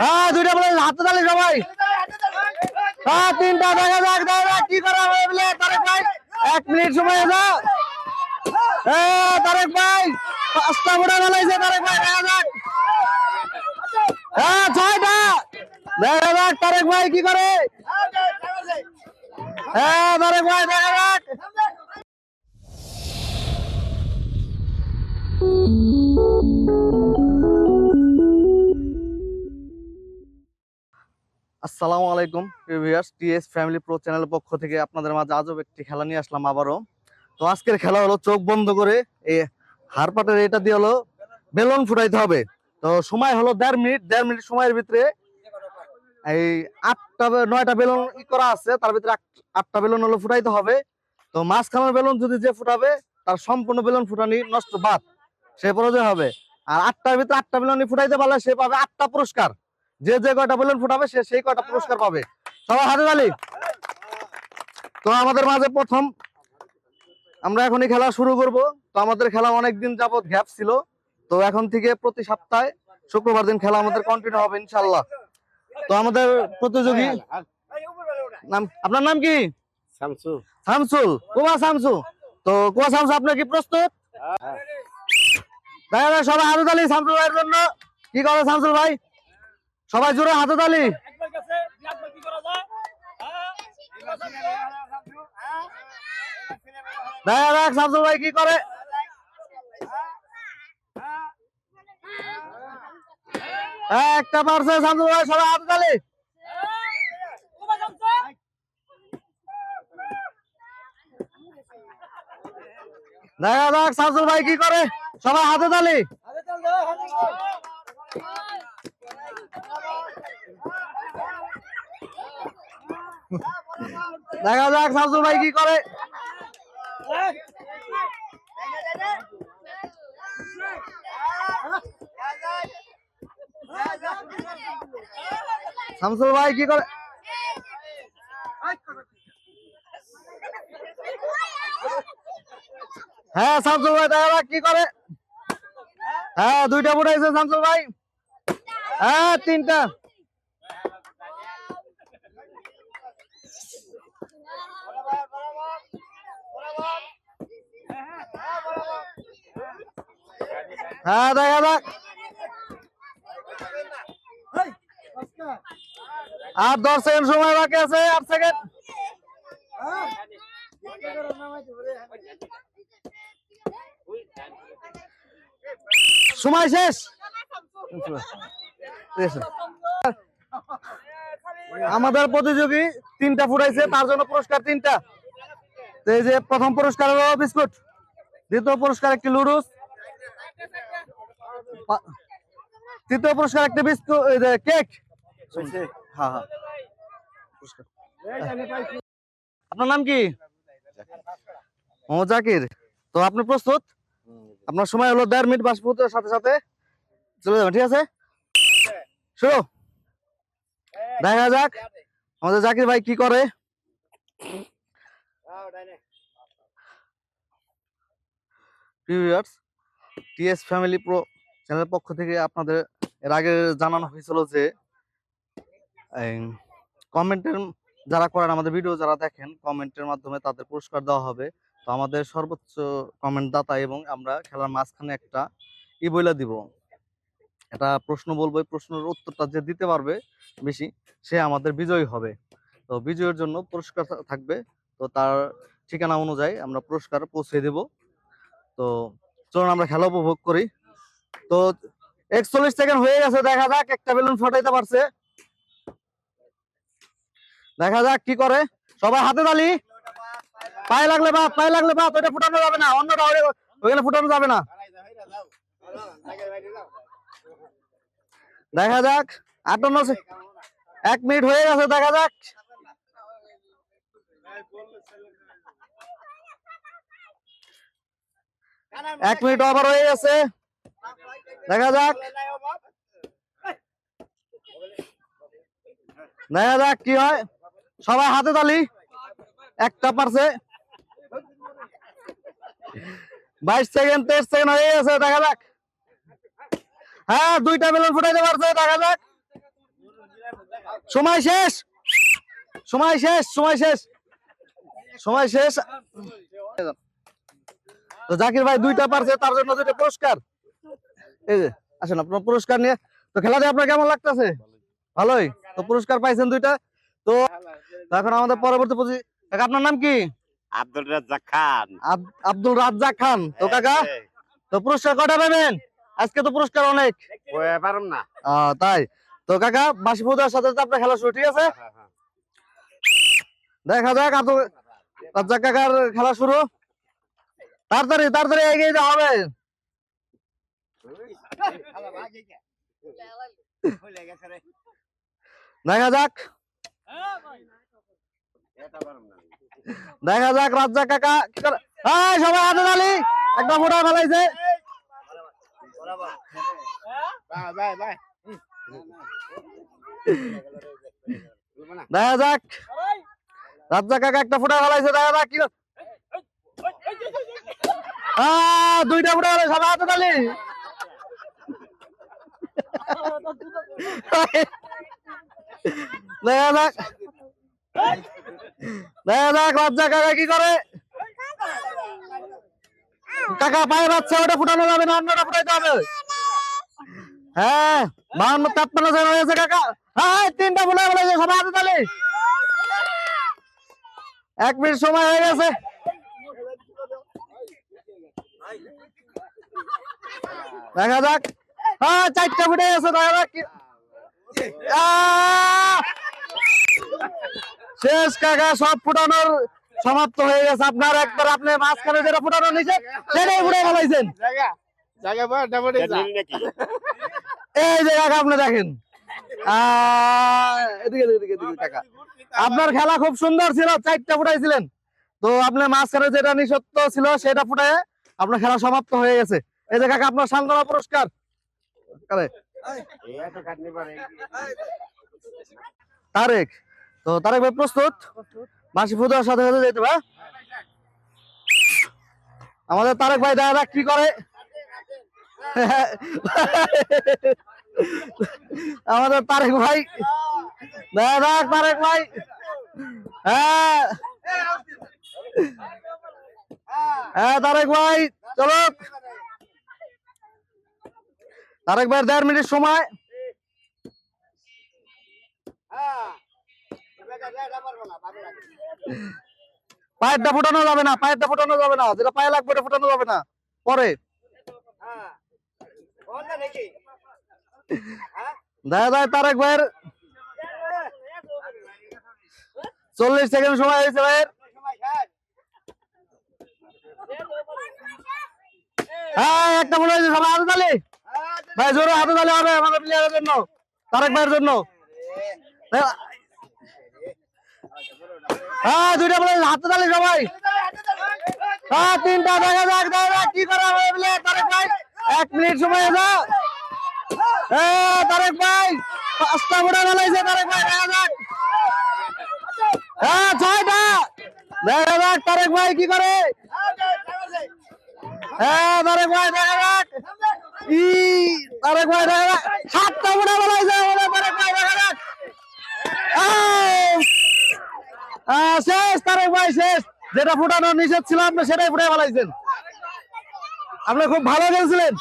হ্যাঁ দুইটা বলে হাতে হ্যাঁ তিনটা দেখা যাক কি করা তারেক ভাই, এক মিনিট সময় হ্যাঁ ভাই, পাঁচটা ভাই, দেখা যাক। হ্যাঁ দেখা যাক ভাই কি করে। হ্যাঁ ভাই, দেখা যাক। আসসালামু আলাইকুম ভিউয়ার্স। টিএস ফ্যামিলি প্রো চ্যানেলের পক্ষ থেকে আপনাদের মাঝে আজব একটি খেলা নিয়ে আসলাম আবারও। তো আজকের খেলা হলো চোখ বন্ধ করে এই হারপাটের এটা দিয়ে হলো বেলুন ফুটাইতে হবে। তো সময় হলো দেড় মিনিট দেড় মিনিট সময়ের ভিতরে এই আটটা নয়টা বেলুন ই করা আছে, তার ভিতরে আট- আটটা বেলুন হলো ফুটাইতে হবে। তো মাঝখানের বেলুন যদি যে ফুটাবে, তার সম্পূর্ণ বেলুন ফুটানি নষ্ট বাদ। সে পরাজয় হবে। আর আটটার ভিতরে আটটা বেলুন ফুটাইতে পারলে সে পাবে আটটা পুরস্কার। যে যে কয়টা বেলুন ফুটাবে সে সেই কয়টা পুরস্কার পাবে। সবাই হাতে তালি। তো আমাদের মাঝে প্রথম আমরা এখনই খেলা শুরু করব। তো আমাদের খেলা অনেক দিন যাবত গ্যাপ ছিল। তো এখন থেকে প্রতি সপ্তাহে শুক্রবার দিন খেলা আমাদের কন্টিনিউ হবে ইনশাল্লাহ তো আমাদের প্রতিযোগী নাম আপনার নাম কি? শামসু শামসুল। কুমা শামসু তো কুমা শামসু আপনার কি প্রস্তুত? যাক সবাই হাতে তালি শামসুল ভাইয়ের জন্য। কি করে শামসুল ভাই? সবাই জোরে হাতে তালি দেখা শামসুল ভাই কি করে। একটা পারছে শামসুল ভাই, সবাই হাতে তালি দেখা যাক শামসুল ভাই কি করে। সবাই হাতে তালি। দেখা যাক শামসুল ভাই কি করে। শামসুল ভাই কি করে? হ্যাঁ শামসুল ভাই যাক কি করে। হ্যাঁ দুইটা ফুটাইছে শামসুল ভাই। হ্যাঁ তিনটা। হ্যাঁ দেখা যাক। আর দশ সেকেন্ড সময় বাকি আছে, আট সেকেন্ড। সময় শেষ? আমাদের প্রতিযোগী তিনটা ফুটাইছে তার জন্য পুরস্কার তিনটা। এই যে প্রথম পুরস্কার হলো বিস্কুট দ্বিতীয় পুরস্কার একটি লুডুস তৃতীয় পুরস্কার একটি বিস্কুট এই যে কেক। হ্যাঁ হ্যাঁ। আপনার নাম কি? ও জাকির। তো আপনি প্রস্তুত? আপনার সময় হলো দেড় মিনিট বাস ফুটের সাথে সাথে। চলে যাবেন, ঠিক আছে? শুরু। দেখা যাক আমাদের জাকির ভাই কি করে। টিএস ফ্যামিলি প্রো চ্যানেলের পক্ষ থেকে আপনাদের এর আগে জানানো হয়েছিল যে কমেন্টের যারা করেন আমাদের ভিডিও যারা দেখেন কমেন্টের মাধ্যমে তাদের পুরস্কার দেওয়া হবে। তো আমাদের সর্বোচ্চ কমেন্ট দাতা এবং আমরা খেলার মাঝখানে একটা ই বইলা দিব। একটা প্রশ্ন বলব প্রশ্নের উত্তরটা যে দিতে পারবে বেশি, সে আমাদের বিজয়ী হবে। তো বিজয়ের জন্য পুরস্কার থাকবে। তো তার ঠিকানা অনুযায়ী আমরা পুরস্কার পৌঁছে দেব। তো চলুন আমরা খেলা উপভোগ করি। তো একচল্লিশ সেকেন্ড হয়ে গেছে, দেখা যাক একটা বেলুন ফাটাইতে পারছে। দেখা যাক কি করে। সবাই হাতে তালি। পায়ে লাগলে বাপ, পায়ে লাগলে বাপ, ওইটা ফুটানো যাবে না, অন্যটা ওই- ওইখানে ফুটানো যাবে না। দেখা যাক আটান্ন এক মিনিট হয়ে গেছে, দেখা যাক। এক মিনিট ওভার হয়ে গেছে। দেখা যাক। দেখা যাক কি হয়। সবাই হাতে তালি। একটা পারছে। বাইশ সেকেন্ড, তেইশ সেকেন্ড হয়ে গেছে, দেখা যাক। হ্যাঁ দুইটা বেলুন ফুটাইতে পারছে, দেখা যাক। সময় শেষ। সময় শেষ সময় শেষ। সময় শেষ। তো জাকির ভাই দুইটা পারছে, তার জন্য দুইটা পুরস্কার। এই যে, আসেন, আপনার পুরস্কার নিয়ে তো খেলাতে আপনার কেমন লাগতেছে? ভালোই। তো পুরস্কার পাইছেন দুইটা। তো এখন আমাদের পরবর্তী কাকা, আপনার নাম কি? আব্দুল রাজ্জাক খান। আব্দুল রাজ্জাক খান। তো কাকা তো পুরস্কার কটা পাবেন? আজকে তো পুরস্কার অনেক। পারম না। তাই। তো কাকা বাসি ফুদার সাথে আপনার খেলা শুরু ঠিক আছে? দেখা যাক আব্দুল রাজ্জাক কাকার খেলা শুরু। তাড়াতাড়ি তাড়াতাড়ি এগিয়ে যেতে হবে। দেখা যাক। দেখা যাক, রাজ্জাক কাকা এই, সবাই হাতে তালি। একটা মোটা ফেলাইছে। দেখা যাক। রাজ্জাক কাকা একটা ফুটা ফেলাইছে, দেখা যাক কি দুইটা ফুটা ফেলে সবাই হাতে তালি। দেখা যাক। দেখা রাজ্জাক কাকা কি করে? কাকা, পায়ে বাচ্চা, ওটা ফুটানো যাবে না, অন্যটা ফুটাইতে হবে। হ্যাঁ বাহান্ন, তেপ্পান্ন জন হয়েছে, কাকা। হ্যাঁ তিনটা ফুটা ফেলেছে সবাই হাতে তালি। এক মিনিট সময় হয়ে গেছে। দেখা যাক। হ্যাঁ চারটা ফুটে গেছে, দেখা যাক! শেষ কাকা সব ফুটানোর সমাপ্ত হয়ে গেছে। আপনার একবার আপনি মাঝখানে যেটা ফুটানো নিচে সেটাই ফুটে ফেলাইছেন। এই যে কাকা আপনি দেখেন। আপনার খেলা খুব সুন্দর ছিল চারটা ফুটাইছিলেন। তো আপনি মাঝখানে যেটা নিঃসত্ব ছিল সেটা ফুটায় আপনার খেলা সমাপ্ত হয়ে গেছে। এই যে কাকা আপনার সান্ত্বনা পুরস্কার। তারেক তো তারেক ভাই প্রস্তুত? মাসি সাথে সাথে যেতে ভাই আমাদের তারেক ভাই যাক কি করে? আমাদের তারেক ভাই। যাক তারেক ভাই। হ্যাঁ। হ্যাঁ তারেক ভাই, চলো। তারেক ভাই দেড় মিনিট সময়। পায়েরটা ফোটানো যাবে না, পায়েরটা ফোটানো যাবে না। যেটা পায়ে লাগবে ওটা ফোটানো যাবে না। পরে। দেখা যায় তারেক ভাইয়ের চল্লিশ সেকেন্ড সময় হয়েছে ভাইয়ের। হ্যাঁ একটা মনে হয়েছে, সবাই হাতে তালি? ভাই, জোরে হাতে তালি হবে আমাদের প্লেয়ারের জন্য, তারেক ভাইয়ের জন্য। হ্যাঁ দুইটা বলে হাতে তালি সবাই। হ্যাঁ তিনটা দেখা যাক যাক, কি করা হবে বলে, তারেক ভাই, এক মিনিট সময় যা হ্যাঁ তারেক ভাই, পাঁচটা মোটা বেলাইছে তারেক ভাই, দেখা যাক। হ্যাঁ ছয়টা। দেখা যাক, তারেক ভাই কি করে। হ্যাঁ তারেক ভাই, দেখা যাক। ই, তারেক ভাই, দেখা যাক। সাতটা মোটা বেলাইছে বলে তারেক ভাই, দেখা যাক। শেষ, তারেক ভাই, শেষ। যেটা ফুটানো নিষেধ ছিল, আপনি সেটাই ফুটে ফেলাইছেন। আপনি খুব ভালো খেলছিলেন।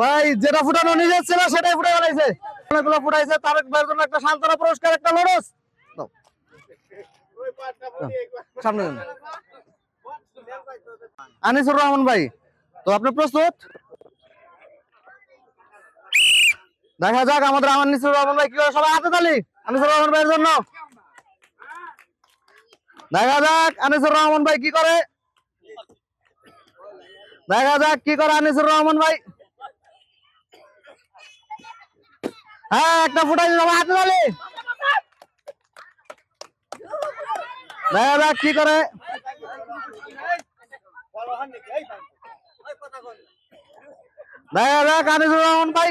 ভাই, যেটা ফুটানো নিষেধ ছিল, সেটাই ফুটে ফুটাইছে, তারেক জন্য একটা পুরস্কার, একটা সামনে আনিসুর রহমান ভাই, তো আপনি প্রস্তুত? দেখা যাক আমাদের আনিসুর রহমান ভাই কি করে সবাই হাতে তালি আনিসুর রহমান ভাইয়ের জন্য দেখা যাক আনিসুর রহমান ভাই কি করে দেখা যাক কি করে আনিসুর রহমান ভাই হ্যাঁ একটা ফুটাই সবাই হাতে তালি দেখা যাক কি করে দেখা যাক আনিসুর রহমান ভাই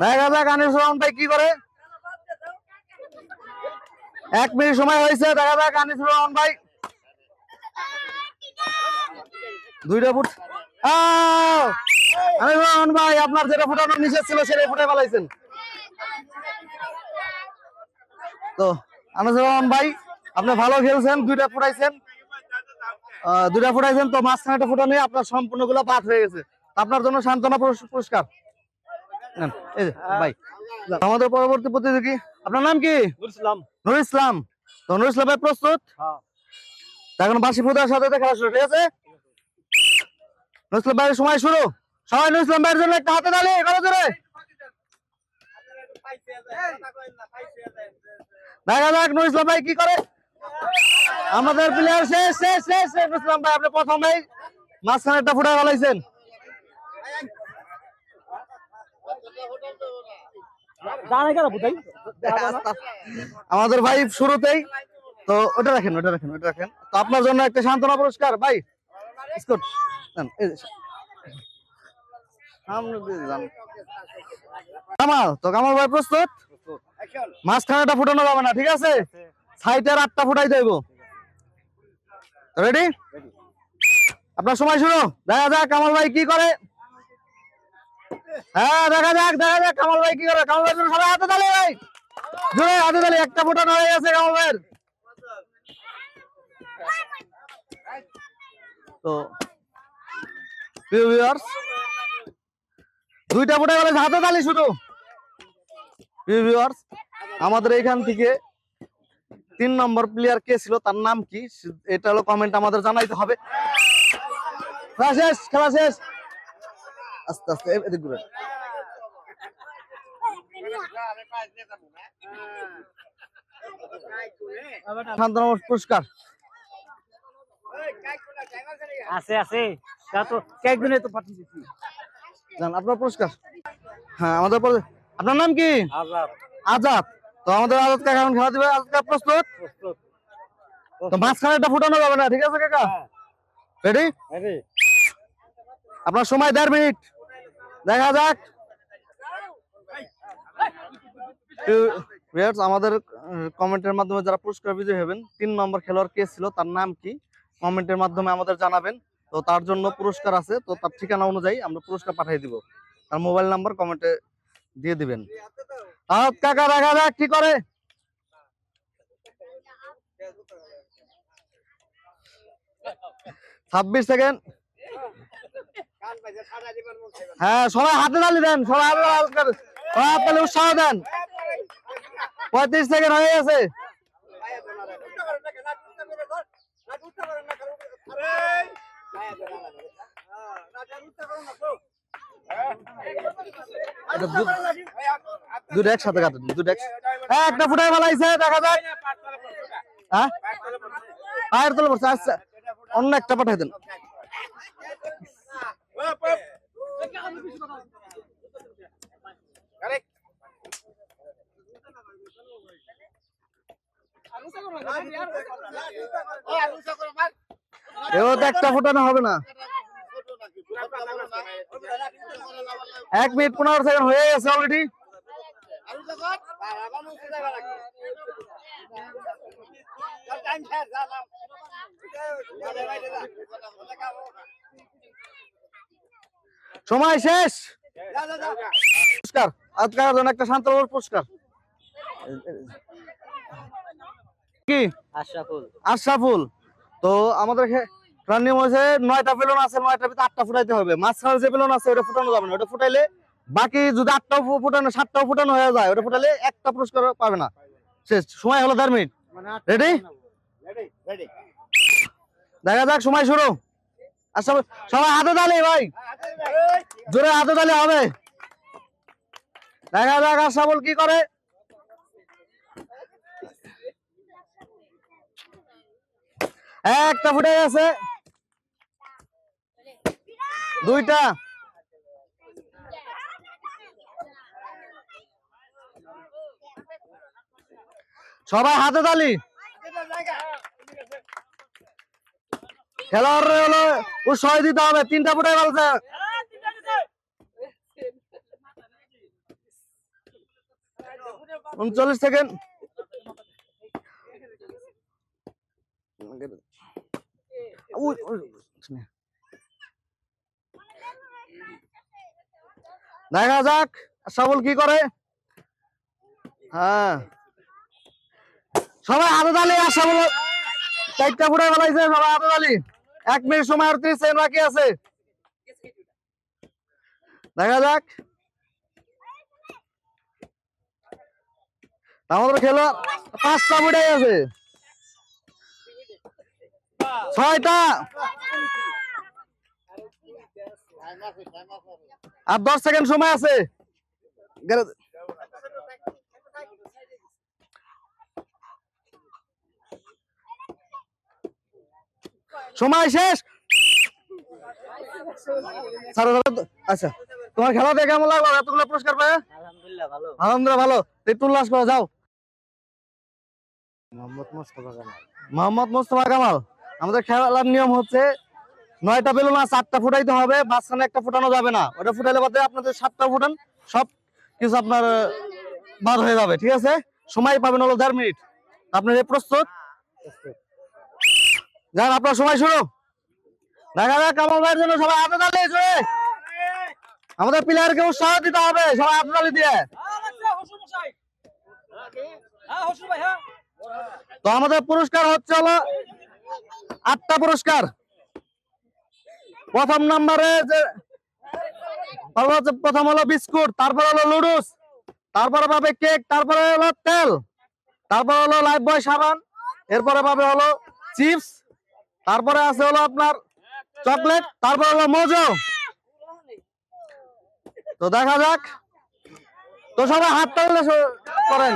ফুটান। যাক আনিসুর রহমান ভাই কি করে? এক মিনিট সময় হয়েছে দেখা যাক আনিসুর রহমান ভাই। দুইটা ফুট। আহ! আনিসুর রহমান ভাই, আপনার যেটা ফুটানো নিষেধ ছিল সেটাই ফুটে ফেলাইছেন। তো আনিসুর রহমান ভাই, আপনি ভালো খেলছেন, দুইটা ফুটাইছেন। দুইটা ফুটাইছেন, তো মাঝখানে একটা ফুটা নিয়ে আপনার সম্পূর্ণগুলো পাঠ হয়ে গেছে। আপনার জন্য সান্ত্বনা পুরস- পুরস্কার। ভাই আমাদের পরবর্তী প্রতিযোগী আপনার নাম কি নুর ইসলাম তো নুর ইসলাম ভাই প্রস্তুত হ্যাঁ। এখন বাসি ফুটার সাথে খেলা শুরু ঠিক আছে নুর ইসলাম ভাইয়ের সময় শুরু সবাই নুর ইসলাম ভাইয়ের জন্য একটা হাতে তালি করো জোরে দেখা যাক নুর ইসলাম ভাই কি করে আমাদের প্লেয়ার শেষ শেষ শেষ শেষ নুর ইসলাম ভাই আপনি প্রথমেই মাঝখানে একটা ফুটা ফেলাইছেন জানে কেন বুঝাই আমাদের ভাই শুরুতেই তো ওটা রাখেন ওটা রাখেন ওটা রাখেন তো আপনার জন্য একটা সান্ত্বনা পুরস্কার ভাই। স্কট। কামাল তো কামাল ভাই প্রস্তুত? মাঝখানেটা ফুটানো যাবে না ঠিক আছে? সাইডের আটটা ফুটাই দেব। রেডি? আপনার সময় শুরু। দেখা যাক কামাল ভাই কি করে? হ্যাঁ দেখা যাক একটা গেছে কামাল ভাইয়ের। তো দুইটা ফুটে গেলে হাতে তালি শুধু। আমাদের এখান থেকে তিন নম্বর প্লেয়ার কে ছিল, তার নাম কি? এটা হলো কমেন্ট আমাদের জানাইতে হবে। খেলা শেষ খেলা শেষ। আস্তে আস্তে এদিক ঘুরে পুরস্কার। আছে আছে। তা তো কয়েকদিনে তো পাঠিয়ে দিচ্ছি। আপনার পুরস্কার? হ্যাঁ আমাদের আপনার নাম কি? আজাদ। আজাদ। তো আমাদের আজাদ কাকা এখন খেলা দিবে আজাদ কাকা প্রস্তুত। তো মাঝখানে একটা ফুটানো যাবে না ঠিক আছে কাকা? রেডি আপনার সময় দেড় মিনিট। দেখা যাক। আমাদের কমেন্টের মাধ্যমে যারা পুরস্কার বিজয়ী হবেন, তিন নম্বর খেলোয়াড় কে ছিল, তার নাম কি? কমেন্টের মাধ্যমে আমাদের জানাবেন। তো তার জন্য পুরস্কার আছে, তো তার ঠিকানা অনুযায়ী আমরা পুরস্কার পাঠিয়ে দিব। তার মোবাইল নাম্বার কমেন্টে দিয়ে দিবেন। কাকা, দেখা যাক কি করে। ছাব্বিশ সেকেন্ড হ্যাঁ সবাই হাতে তালি দেন, সবাই সবাই হাতে উৎসাহ দেন। পঁয়ত্রিশ সেকেন্ড হয়ে গেছে। দুটো কাটেন দুটো হ্যাঁ একটা দেখা হ্যাঁ? আচ্ছা। অন্য একটা পাঠাই দেন। এও তো একটা ফুটানো হবে না। এক মিনিট পনেরো সেকেন্ড হয়ে গেছে অলরেডি সময় শেষ। পুরস্কার আজকের জন্য একটা শান্ত পুরস্কার। কি? আশরাফুল। আশরাফুল। তো আমাদের খেলার নিয়ম হয়েছে নয়টা বেলুন আছে নয়টার ভিতরে আটটা ফুটাইতে হবে। মাঝখানে যে বেলুন আছে ওটা ফুটানো যাবে না। ওটা ফুটাইলে বাকি যদি আটটাও ফু- ফুটানো সাতটাও ফুটানো হয়ে যায় ওটা ফুটালে একটা পুরস্কার পাবে না। শেষ। সময় হলো দেড় মিনিট। রেডি দেখা যাক সময় শুরু। আচ্ছা সবাই হাতে তালি, ভাই। জোরে হাতে দালে হবে। দেখা যাক আশাবল কি করে। একটা ফুটে গেছে। দুইটা। সবাই হাতে তালি। খেলোয়াড় হলো, উৎসাহ দিতে হবে, তিনটা ফুটাই বলছে উনচল্লিশ সেকেন্ড দেখা যাক সবল কি করে? হ্যাঁ। সবাই হাতে তালি, আর সবল চারটা ফুটে বেলাইছে সবাই হাতে তালি। এক মিনিট সময় আর ত্রিশ সেকেন্ড বাকি আছে। দেখা যাক। আমাদের খেলোয়াড় পাঁচটা ফুটাই আছে। ছয়টা। আর দশ সেকেন্ড সময় আছে। সময় শেষ। আচ্ছা তোমার খেলা দেখে কেমন লাগল? এতগুলো পুরস্কার পেয়ে আলহামদুলিল্লাহ ভালো। আলহামদুলিল্লাহ ভালো। উল্লাস করে যাও। মোহাম্মদ মোস্তফা কামাল। মোহাম্মদ মোস্তফা কামাল। আমাদের খেলার নিয়ম হচ্ছে নয়টা বেলুন আর চারটা ফুটাইতে হবে মাঝখানে একটা ফুটানো যাবে না। ওটা ফুটাইলে বাদে আপনাদের সাতটা ফুটান সব কিছু আপনার বাদ হয়ে যাবে ঠিক আছে? সময় পাবেন হলো দেড় মিনিট। আপনার প্রস্তুত। যান, আপনার সময় শুরু। দেখা যাক কামাল ভাইয়ের জন্য সবাই হাতে তালি জোরে আমাদের প্লেয়ারকে উৎসাহ দিতে হবে, সবাই হাতে তালি দিয়ে। তো আমাদের পুরস্কার হচ্ছে হলো আটটা পুরস্কার। প্রথম নম্বরে যে প্রথম হলো বিস্কুট, তারপর হলো লুডুস তারপরে পাবে কেক, তারপরে হলো তেল, তারপরে হলো লাইফ বয় সাবান, এরপরে পাবে হলো চিপস তারপরে আছে হলো আপনার চকলেট, তারপরে হলো মজো। তো দেখা যাক। তো সবাই হাত তালি করেন।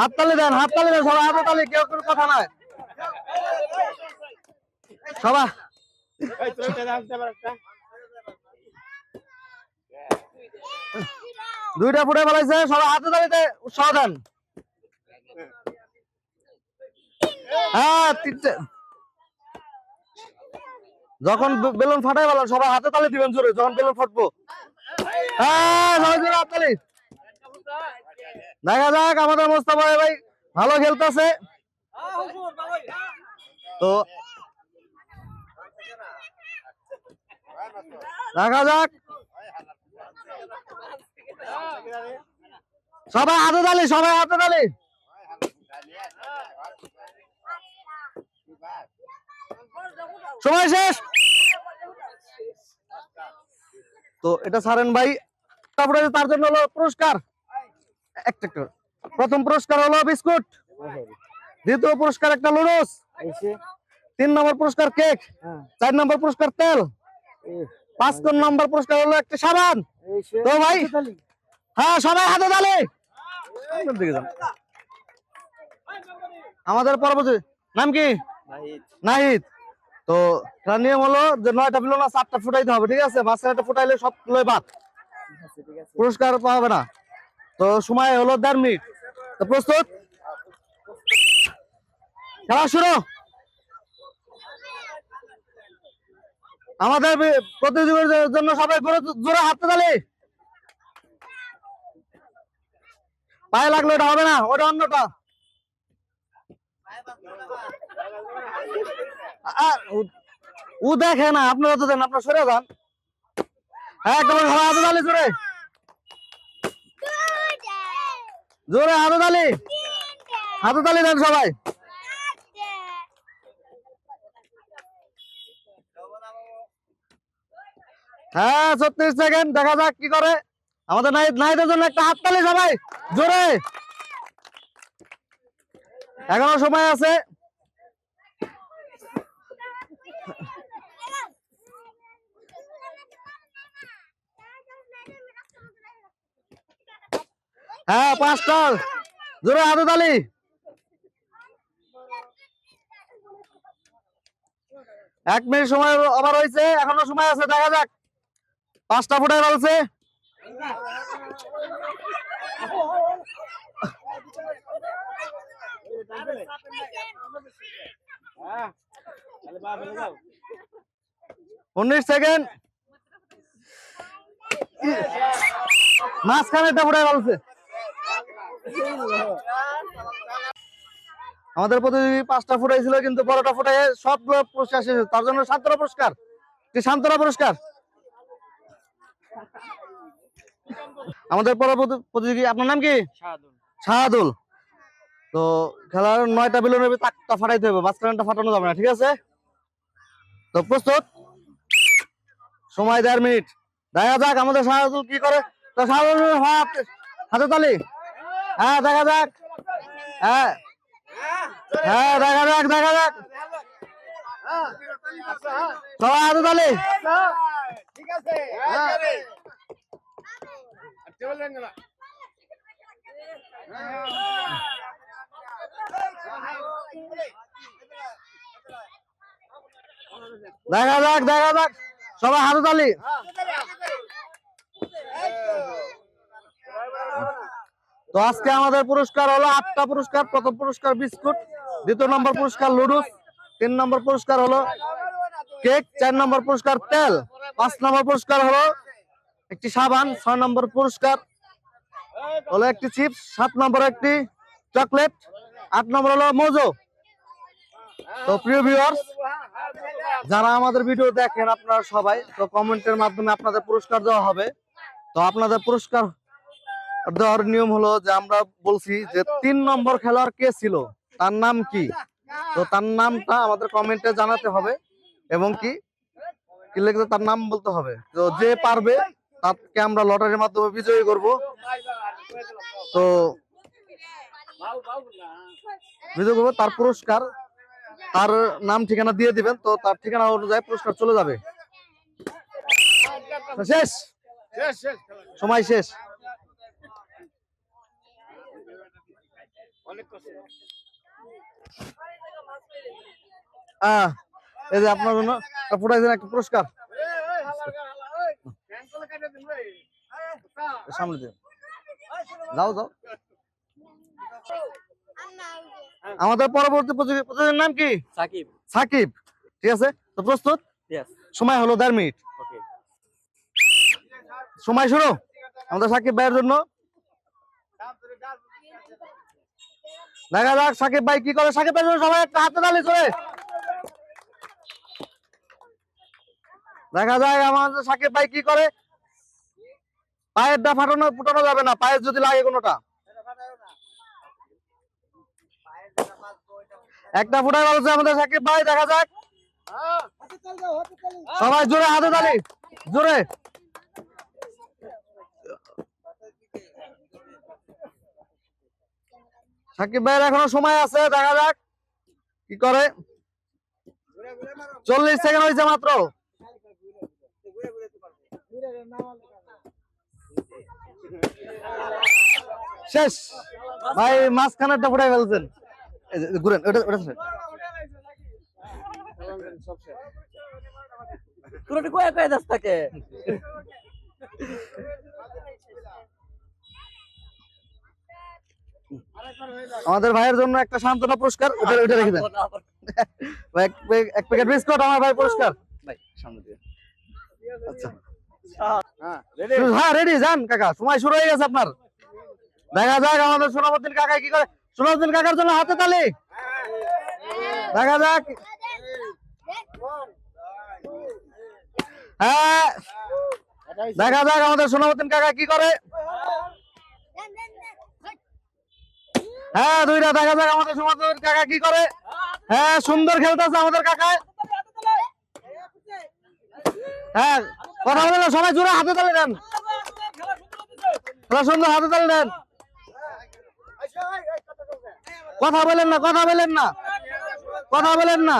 হাত তালি দেন, হাত তালি দেন, সবাই হাত কেউ কোনো কথা নয় সবাই। দুইটা ফুটে ফেলাইছে, সবাই হাতে তালিতে উৎসাহ দেন। হ্যাঁ তিনটে যখন বেলুন ফাটাই বলেন সবাই হাতে তালি দিবেন জোরে যখন বেলুন ফাটবো। হ্যাঁ দেখা যাক আমাদের মোস্তফা ভাই ভালো খেলতেছে। তো দেখা যাক। সবাই হাতে তালি সবাই হাতে তালি। সময় শেষ। তো এটা সারেন ভাই তারপরে তার জন্য হলো পুরস্কার। একটা একটা প্রথম পুরস্কার হলো বিস্কুট। দ্বিতীয় পুরস্কার একটা লুডুস। তিন নম্বর পুরস্কার কেক। চার নম্বর পুরস্কার তেল। পাঁচ নম্বর পুরস্কার হলো একটা সাবান। তো ভাই হ্যাঁ সবাই হাতে তালি। যান। আমাদের পরবর্তী নাম কি? নাহিদ। তো খেলার নিয়ম হলো যে নয়টা বিলো না চারটা ফুটাইতে হবে, ঠিক আছে? মাঝখানে একটা ফুটাইলে সবগুলোই বাদ। পুরস্কার পাবে না। তো সময় হলো দেড় মিনিট। তো প্রস্তুত? খেলা শুরু। আমাদের প্রতিযোগীদের জন্য সবাই জোরে জোরে হাতে তালি। পায়ে লাগল এটা হবে না, ওটা অন্যটা। ও- দেখে না, আপনারা তো দেন, আপনার সরে যান। হ্যাঁ তালি জোরে। জোরে হাতে তালি হাতে তালি দেন সবাই। হ্যাঁ ছত্রিশ সেকেন্ড, দেখা যাক কি করে। আমাদের নাইদ নাইদের জন্য একটা হাত তালি সবাই। জোরে। এখনও সময় আছে। হ্যাঁ পাঁচটা জোরে হাতে তালি এক মিনিট সময় আবার হয়েছে, এখনও সময় আছে, দেখা যাক। পাঁচটা ফুটে বলছে উনিশ সেকেন্ড। মাঝখানে ফুটাই বলছে আমাদের প্রতিযোগী পাঁচটা ফুটাইছিল কিন্তু বড়টা ফুটাই সবগুলো পুরস্কার শেষ। তার জন্য সান্ত্বনা পুরস্কার। কি সান্ত্বনা পুরস্কার? আমাদের পরবর্তী প্রতিযোগী আপনার নাম কি? শাহাদুল। তো খেলার নয়টা বেলুন হবে তাকটা ফাটাইতে হবে মাঝখানটা ফাটানো যাবে না ঠিক আছে? তো প্রস্তুত? সময় দেড় মিনিট। দেখা যাক আমাদের শাহাদুল কি করে। তো শাহাদুল হাতে তালি। হ্যাঁ দেখা যাক। হ্যাঁ। হ্যাঁ দেখা যাক দেখা যাক। সবাই হাতে তালি। ঠিক আছে দেখা যাক দেখা যাক। সবাই হাতে তালি। তো আজকে আমাদের পুরস্কার হলো আটটা পুরস্কার, প্রথম পুরস্কার বিস্কুট, দ্বিতীয় নম্বর পুরস্কার লুডুস, তিন নম্বর পুরস্কার হলো কেক, চার নম্বর পুরস্কার তেল, পাঁচ নম্বর পুরস্কার হলো একটি সাবান, ছয় নম্বর পুরস্কার হলো একটি চিপস, সাত নম্বর একটি চকলেট, আট নম্বর হলো মোজো। তো প্রিয় ভিউয়ার্স যারা আমাদের ভিডিও দেখেন আপনারা সবাই, তো কমেন্টের মাধ্যমে আপনাদের পুরস্কার দেওয়া হবে। তো আপনাদের পুরস্কার দেওয়ার নিয়ম হলো যে আমরা বলছি যে তিন নম্বর খেলোয়াড় কে ছিল? তার নাম কি? তো তার নামটা আমাদের কমেন্টে জানাতে হবে। এবং কি? তার নাম বলতে হবে। তো যে পারবে তাকে আমরা লটারির মাধ্যমে বিজয়ী করব। তো বিজয় করব তার পুরস্কার তার নাম ঠিকানা দিয়ে দিবেন। তো তার ঠিকানা অনুযায়ী পুরস্কার চলে যাবে। শেষ। সময় শেষ। অনেক কষ্ট। আহ এই যে আপনার জন্য একটা ফুটাইছেন একটা পুরস্কার। সামনে দিন যাও যাও। আমাদের পরবর্তী প্রতিযোগী প্রতিযোগীর নাম কি? সাকিব। সাকিব। ঠিক আছে? তো প্রস্তুত? সময় হলো দেড় মিনিট। সময় শুরু। আমাদের সাকিব ভাইয়ের জন্য দেখা যাক, সাকিব ভাই কি করে? সাকিব জন্য সবাই একটা হাতে তালি করে দেখা যায় আমাদের সাকিব ভাই কি করে? পায়েরটা ফাটানো, ফুটানো যাবে না, পায়ের যদি লাগে কোনোটা। একটা ফুটাই বলছে আমাদের সাকিব ভাই, দেখা যাক। সবাই জোরে হাতে তালি, জোরে। সাকিব ভাইয়ের এখনও সময় আছে, দেখা যাক কি করে। চল্লিশ সেকেন্ড হয়েছে মাত্র। শেষ। ভাই, মাঝখানেরটা ফুটাই ফেলছেন। ঘুরেন, ওটা ওটা তাকে। আমাদের ভাইয়ের জন্য একটা সান্ত্বনা পুরস্কার ওটা ওটা রেখে দেন। এক এক প্যাকেট বিস্কুট আমার ভাই পুরস্কার। ভাই সামনে দিয়ে। আচ্ছা। হ্যাঁ রেডি হ্যাঁ রেডি যান কাকা। সময় শুরু হয়ে গেছে আপনার। দেখা যাক আমাদের সোনামুদ্দিন কাকা কি করে সোনামুদ্দিন কাকার জন্য হাতে তালি। দেখা যাক। হ্যাঁ। দেখা যাক আমাদের সোনামুদ্দিন কাকা কি করে। হ্যাঁ দুইটা দেখা যাক আমাদের সোনামুদ্দিন কাকা কি করে? হ্যাঁ সুন্দর খেলতেছে আমাদের কাকা। হ্যাঁ কথা বলে সবাই জোরে হাতে তালি দেন। খেলা সুন্দর হাতে তালি দেন। কথা বলেন না, কথা বলেন না। কথা বলেন না।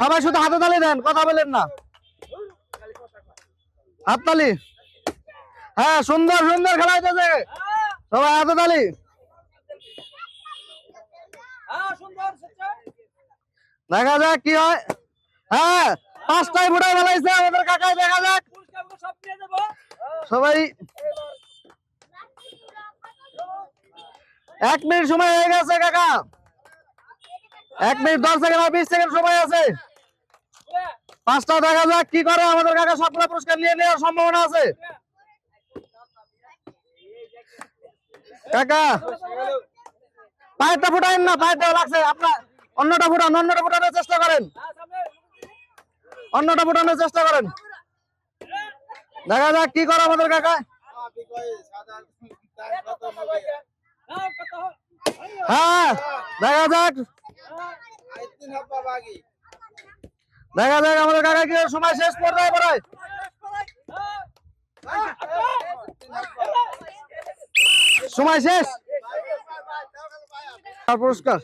সবাই শুধু হাতে তালি দেন, কথা বলেন না। হাত তালি। হ্যাঁ সুন্দর সুন্দর খেলা হইতেছে। সবাই হাতে তালি। দেখা যাক কি হয়। হ্যাঁ পাঁচটায় ফুটাই ফেলাইছে আমাদের কাকায় দেখা যাক। সবাই এক মিনিট সময় হয়ে গেছে কাকা। এক মিনিট দশ সেকেন্ড আর বিশ সেকেন্ড সময় আছে। পাঁচটা দেখা যাক কি করে আমাদের কাকা সবগুলো পুরস্কার নিয়ে নেওয়ার সম্ভাবনা আছে। কাকা, পায়েরটা ফুটাইন না, পায়েরটা লাগছে, আপনার অন্যটা ফুটান, অন্যটা ফুটানোর চেষ্টা করেন। অন্যটা ফুটানোর চেষ্টা করেন। দেখা যাক কি করে আমাদের কাকা। হ্যাঁ দেখা যাক। দেখা যাক আমাদের কাকা কি সময় শেষ পর্যায়ে পড়ায়। সময় শেষ। পুরস্কার।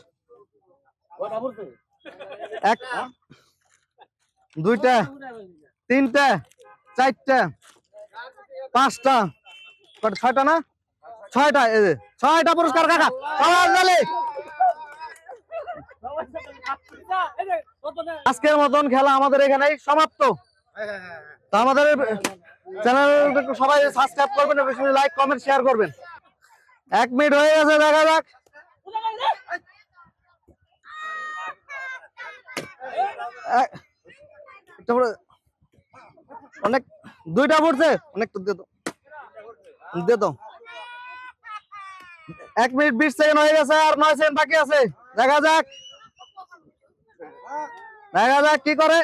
দুইটা, তিনটা পাঁচটা ছয়টা না? ছয়টা ছয়টা আজকের মতন খেলা আমাদের এখানে সমাপ্ত। আমাদের চ্যানেল সবাই সাবস্ক্রাইব করবেন লাইক, কমেন্ট শেয়ার করবেন। এক মিনিট হয়ে গেছে, দেখা যাক এক- একটা করে- অনেক, দুইটা পড়ছে। অনেক তো দিয়ে দাও। এক মিনিট বিশ সেকেন্ড হয়ে গেছে, আর নয় সেকেন্ড বাকি আছে। দেখা যাক। দেখা যাক কি করে।